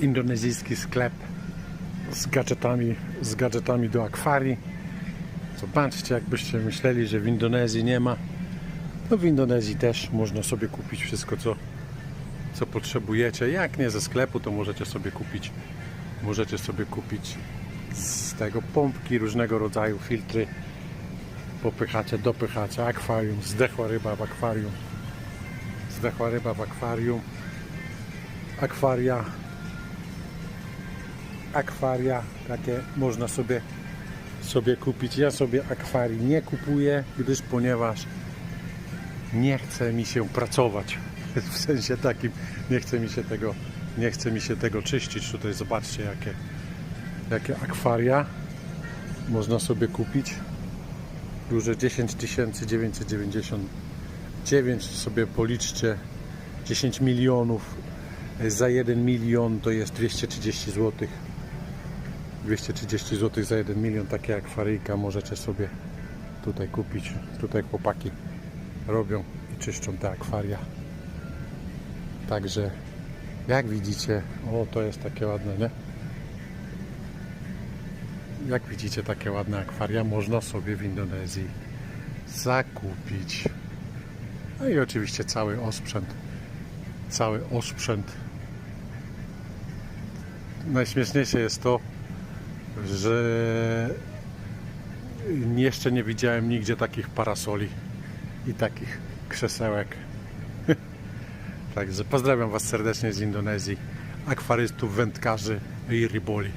indonezyjski sklep z gadżetami, z gadżetami do akwarii. Zobaczcie, jakbyście myśleli, że w Indonezji nie ma. No w Indonezji też można sobie kupić wszystko, co, co potrzebujecie. Jak nie ze sklepu, to możecie sobie kupić możecie sobie kupić z tego pompki, różnego rodzaju filtry, popychacze, dopychacze, akwarium, zdechła ryba w akwarium, zdechła ryba w akwarium, akwaria, akwaria, takie można sobie sobie kupić. Ja sobie akwarii nie kupuję, gdyż ponieważ nie chce mi się pracować. W sensie takim nie chce mi się tego, nie chce mi się tego czyścić. Tutaj zobaczcie jakie, jakie akwaria można sobie kupić. Duże 10 999 sobie policzcie 10 milionów za 1 milion to jest 230 zł 230 zł za 1 milion takie akwaryjka możecie sobie tutaj kupić. Tutaj chłopaki robią i czyszczą te akwaria. Także jak widzicie o to jest takie ładne nie? Jak widzicie takie ładne akwaria można sobie w Indonezji zakupić. No i oczywiście cały osprzęt cały osprzęt. Najśmieszniejsze jest to że jeszcze nie widziałem nigdzie takich parasoli i takich krzesełek. Także pozdrawiam Was serdecznie z Indonezji, akwarystów, wędkarzy i ryboli.